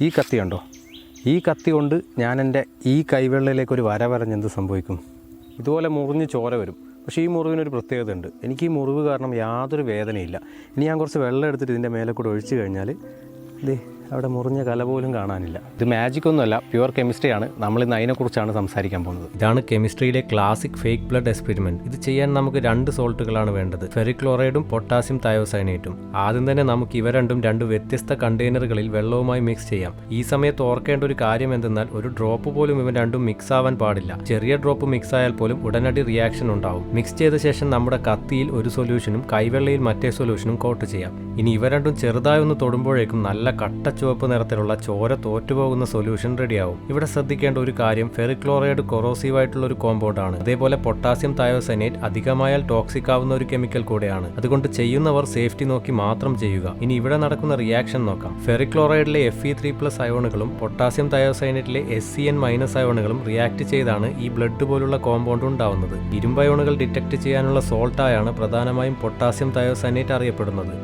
ഈ കത്തി ഉണ്ടോ ഈ കത്തി കൊണ്ട് ഞാൻ എന്റെ ഈ കൈവെള്ളയിലേക്ക് ഒരു വര വരഞ്ഞ് എന്ത് സംഭവിക്കും? ഇതുപോലെ മുറിഞ്ഞ് ചോര വരും. പക്ഷേ ഈ മുറിവിനൊരു പ്രത്യേകത ഉണ്ട്. എനിക്ക് ഈ മുറിവ് കാരണം യാതൊരു വേദനയില്ല ഇനി ഞാൻ കുറച്ച് വെള്ളം എടുത്തിട്ട് ഇതിന്റെ മേലെ കൂടെ ഒഴിച്ചു കഴിഞ്ഞാൽ ദേ അവിടെ മുറിഞ്ഞ കല പോലും കാണാനില്ല. ഇത് മാജിക് ഒന്നുമല്ല പ്യുവർ കെമിസ്ട്രിയാണ് നമ്മൾ ഇന്ന് അതിനെക്കുറിച്ചാണ് സംസാരിക്കാൻ പോകുന്നത്. ഇതാണ് കെമിസ്ട്രിയിലെ ക്ലാസിക് ഫേക്ക് ബ്ലഡ് എക്സ്പെരിമെന്റ് ഇത് ചെയ്യാൻ നമുക്ക് രണ്ട് സോൾട്ടുകളാണ് വേണ്ടത്. ഫെറിക്ലോറൈഡും പൊട്ടാസ്യം തയോസൈനേറ്റും ആദ്യം തന്നെ നമുക്ക് ഇവ രണ്ടും രണ്ട് വ്യത്യസ്ത കണ്ടെയ്നറുകളിൽ വെള്ളവുമായി മിക്സ് ചെയ്യാം. ഈ സമയത്ത് ഓർക്കേണ്ട ഒരു കാര്യം എന്തെന്നാൽ ഒരു ഡ്രോപ്പ് പോലും ഇവ രണ്ടും മിക്സ് ആവാൻ പാടില്ല. ചെറിയ ഡ്രോപ്പ് മിക്സ് ആയാൽ പോലും ഉടനടി റിയാക്ഷൻ ഉണ്ടാവും. മിക്സ് ചെയ്ത ശേഷം നമ്മുടെ കത്തിയിൽ ഒരു സൊല്യൂഷനും കൈവെള്ളയിൽ മറ്റേ സൊല്യൂഷനും കോട്ട് ചെയ്യാം. ഇനി ഇവ രണ്ടും ചെറുതായി ഒന്ന് തൊടുമ്പോഴേക്കും നല്ല കട്ട ചുവപ്പ് നിറത്തിലുള്ള ചോര തോറ്റുപോകുന്ന സൊല്യൂഷൻ റെഡിയാവും. ഇവിടെ ശ്രദ്ധിക്കേണ്ട ഒരു കാര്യം ഫെറിക്ലോറൈഡ് കൊറോസീവ് ആയിട്ടുള്ള ഒരു കോമ്പൗണ്ട് ആണ് അതേപോലെ പൊട്ടാസ്യം തയോസൈനേറ്റ് അധികമായാൽ ടോക്സിക് ആവുന്ന ഒരു കെമിക്കൽ കൂടെയാണ്. അതുകൊണ്ട് ചെയ്യുന്നവർ സേഫ്റ്റി നോക്കി മാത്രം ചെയ്യുക. ഇനി ഇവിടെ നടക്കുന്ന റിയാക്ഷൻ നോക്കാം. ഫെറിക്ലോറൈഡിലെ എഫ് ഇ ത്രീ പ്ലസ് അയോണുകളും പൊട്ടാസ്യം തയോസൈനേറ്റിലെ എസ് സി എൻ മൈനസ് അയോണുകളും റിയാക്ട് ചെയ്താണ് ഈ ബ്ലഡ് പോലുള്ള കോമ്പൗണ്ട് ഉണ്ടാവുന്നത്. ഇരുമ്പയോണുകൾ ഡിറ്റക്ട് ചെയ്യാനുള്ള സോൾട്ടായാണ് പ്രധാനമായും പൊട്ടാസ്യം തയോസൈനേറ്റ് അറിയപ്പെടുന്നത്.